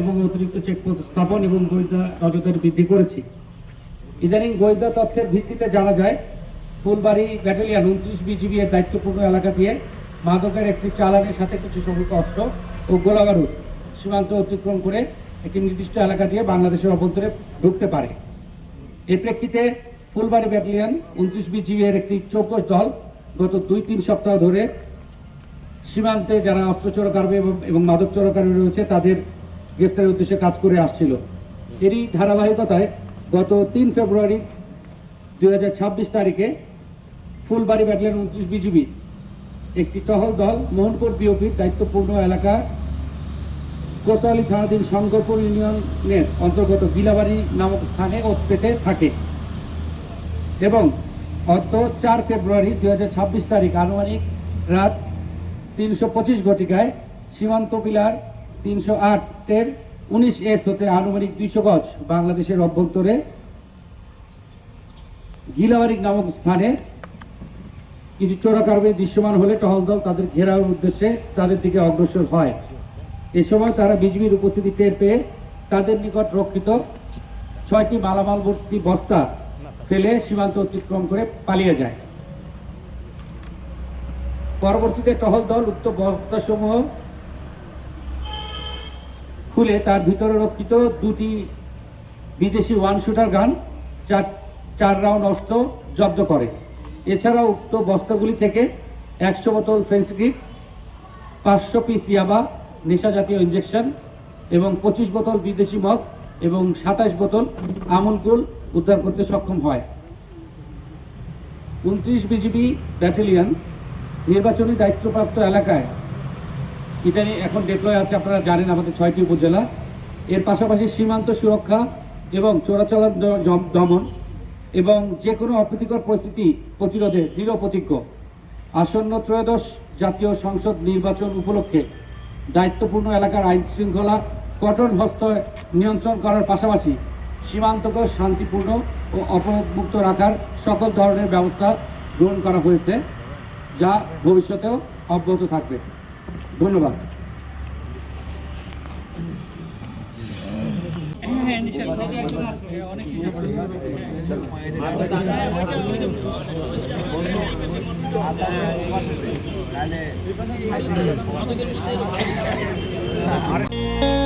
এবং অতিরিক্ত চেকপোস্ট স্থাপন এবং গোয়েন্দা বৃদ্ধি করেছি। ইদানিং গোয়েন্দা তথ্যের ভিত্তিতে জানা যায়, ফুলবাড়ি ব্যাটালিয়ান উনত্রিশ বিজিবি এর দায়িত্বপূর্ণ এলাকা দিয়ে মাদকের একটি চালানের সাথে কিছু সংখ্যক অস্ত্র ও গোলাবারুদ সীমান্ত অতিক্রম করে একটি নির্দিষ্ট এলাকা দিয়ে বাংলাদেশের অভ্যন্তরে ঢুকতে পারে। এর প্রেক্ষিতে ফুলবাড়ি ব্যাটালিয়ান উনত্রিশ বিজিবি এর একটি চৌকস দল গত দুই, তিন সপ্তাহ ধরে সীমান্তে যারা অস্ত্র চোরকারী এবং মাদক চোরকারী রয়েছে, তাদের গ্রেফতারের উদ্দেশ্যে কাজ করে আসছিল। এরই ধারাবাহিকতায় গত তিন ফেব্রুয়ারি দুই হাজার ছাব্বিশ তারিখে ফুলবাড়ি ব্যাটালিয়ন উনত্রিশ বিজিবি একটি টহল দল মোহনপুর বিওপির দায়িত্বপূর্ণ এলাকা কোতোয়ালি থানাধীন শঙ্করপুর ইউনিয়নের অন্তর্গত গিলাবাড়ি নামক স্থানে ওত পেতে থাকে এবং গত চার ফেব্রুয়ারি দু হাজার ছাব্বিশ তারিখ, আনুমানিক রাত তিনশো পঁচিশ ঘটিকায় সীমান্ত পিলার তিনশো আটের উনিশ এস হতে আনুমানিক দুইশো গজ বাংলাদেশের অভ্যন্তরে গিলাবারিক নামক স্থানে কিছু চোরাকারবে দৃশ্যমান হলে টহল দল তাদের ঘেরাওয়ের উদ্দেশ্যে তাদের দিকে অগ্রসর হয়। এ সময় তারা বিজিবির উপস্থিতি টের পেয়ে তাদের নিকট রক্ষিত ছয়টি মালামালবর্তী বস্তা ফেলে সীমান্ত অতিক্রম করে পালিয়ে যায়। পরবর্তীতে টহল দল উক্ত বস্তাসমূহ খুলে তার ভিতরে রক্ষিত দুটি বিদেশি ওয়ান শুটার গান চার চার রাউন্ড অস্ত্র জব্দ করে। এছাড়াও উক্ত বস্তাগুলি থেকে একশো বোতল ফেন্স গ্রিপ, পাঁচশো পিস ইয়াবা, নেশা জাতীয় ইঞ্জেকশন এবং পঁচিশ বোতল বিদেশি মদ এবং সাতাশ বোতল আমুল কুল উদ্ধার করতে সক্ষম হয়। উনত্রিশ বিজিবি ব্যাটালিয়ন নির্বাচনী দায়িত্বপ্রাপ্ত এলাকায় ইদানি এখন ডেপ্লয় আছে, আপনারা জানেন আমাদের ছয়টি উপজেলা। এর পাশাপাশি সীমান্ত সুরক্ষা এবং চোরাচালান দমন এবং যে কোনো অপ্রীতিকর পরিস্থিতি প্রতিরোধে দৃঢ় প্রতিজ্ঞ। আসন্ন ত্রয়োদশ জাতীয় সংসদ নির্বাচন উপলক্ষে দায়িত্বপূর্ণ এলাকার আইন শৃঙ্খলা কঠোর হস্ত নিয়ন্ত্রণ করার পাশাপাশি সীমান্তকে শান্তিপূর্ণ ও অপরাধমুক্ত রাখার সকল ধরনের ব্যবস্থা গ্রহণ করা হয়েছে, যা ভবিষ্যতেও অব্যাহত থাকবে। ধন্যবাদ। হ্যাঁ